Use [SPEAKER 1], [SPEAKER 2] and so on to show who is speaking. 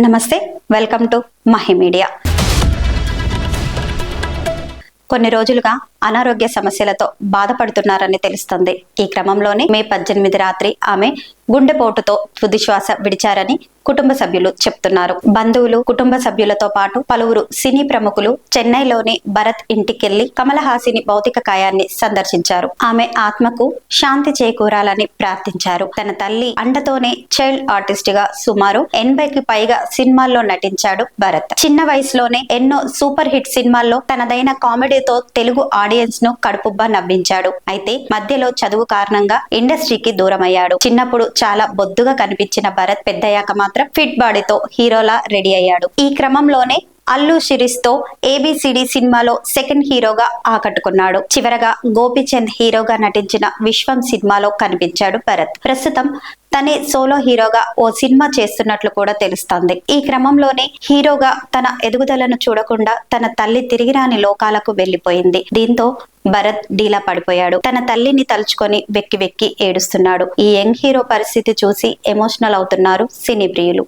[SPEAKER 1] నమస్తే welcome to Mahi media. కొన్ని రోజులుగా అనారోగ్య సమస్యలతో బాధపడుతున్నారని తెలుస్తుంది. ఈ క్రమంలోనే మే పద్దెనిమిది రాత్రి ఆమె గుండెపోటుతో తుదిశ్వాస విడిచారని కుటుంబ సభ్యులు చెప్తున్నారు. బంధువులు కుటుంబ సభ్యులతో పాటు పలువురు సినీ ప్రముఖులు చెన్నైలోని భరత్ ఇంటికెళ్ళి కమలహాసిని భౌతిక కాయాన్ని సందర్శించారు. ఆమె ఆత్మకు శాంతి చేకూరాలని ప్రార్థించారు. తన తల్లి అండతోనే చైల్డ్ ఆర్టిస్ట్గా సుమారు ఎనభైకి పైగా సినిమాల్లో నటించాడు భరత్. చిన్న వయసులోనే ఎన్నో సూపర్ హిట్ సినిమాల్లో తనదైన కామెడీతో తెలుగు ఆడియన్స్ను కడుపుబ్బా నవ్వించాడు. అయితే మధ్యలో చదువు కారణంగా ఇండస్ట్రీకి దూరమయ్యాడు. చిన్నప్పుడు చాలా బొద్దుగా కనిపించిన భరత్ పెద్దయ్యాక మాత్రం ఫిట్ బాడీతో హీరోలా రెడీ అయ్యాడు. ఈ క్రమంలోనే అల్లు శిరీష్తో ఏబిసిడి సినిమాలో సెకండ్ హీరోగా ఆకట్టుకున్నాడు. చివరగా గోపిచంద్ హీరోగా నటించిన విశ్వం సినిమాలో కనిపించాడు భరత్. ప్రస్తుతం తనే సోలో హీరోగా ఓ సినిమా చేస్తున్నట్లు కూడా తెలుస్తోంది. ఈ క్రమంలోనే హీరోగా తన ఎదుగుదలను చూడకుండా తన తల్లి తిరిగి రాని లోకాలకు వెళ్ళిపోయింది దీంతో భరత్ డీలా పడిపోయాడు. తన తల్లిని తలుచుకొని వెక్కి వెక్కి ఏడుస్తున్నాడు. ఈ యంగ్ హీరో పరిస్థితి చూసి ఎమోషనల్ అవుతున్నారు సినీ ప్రియులు.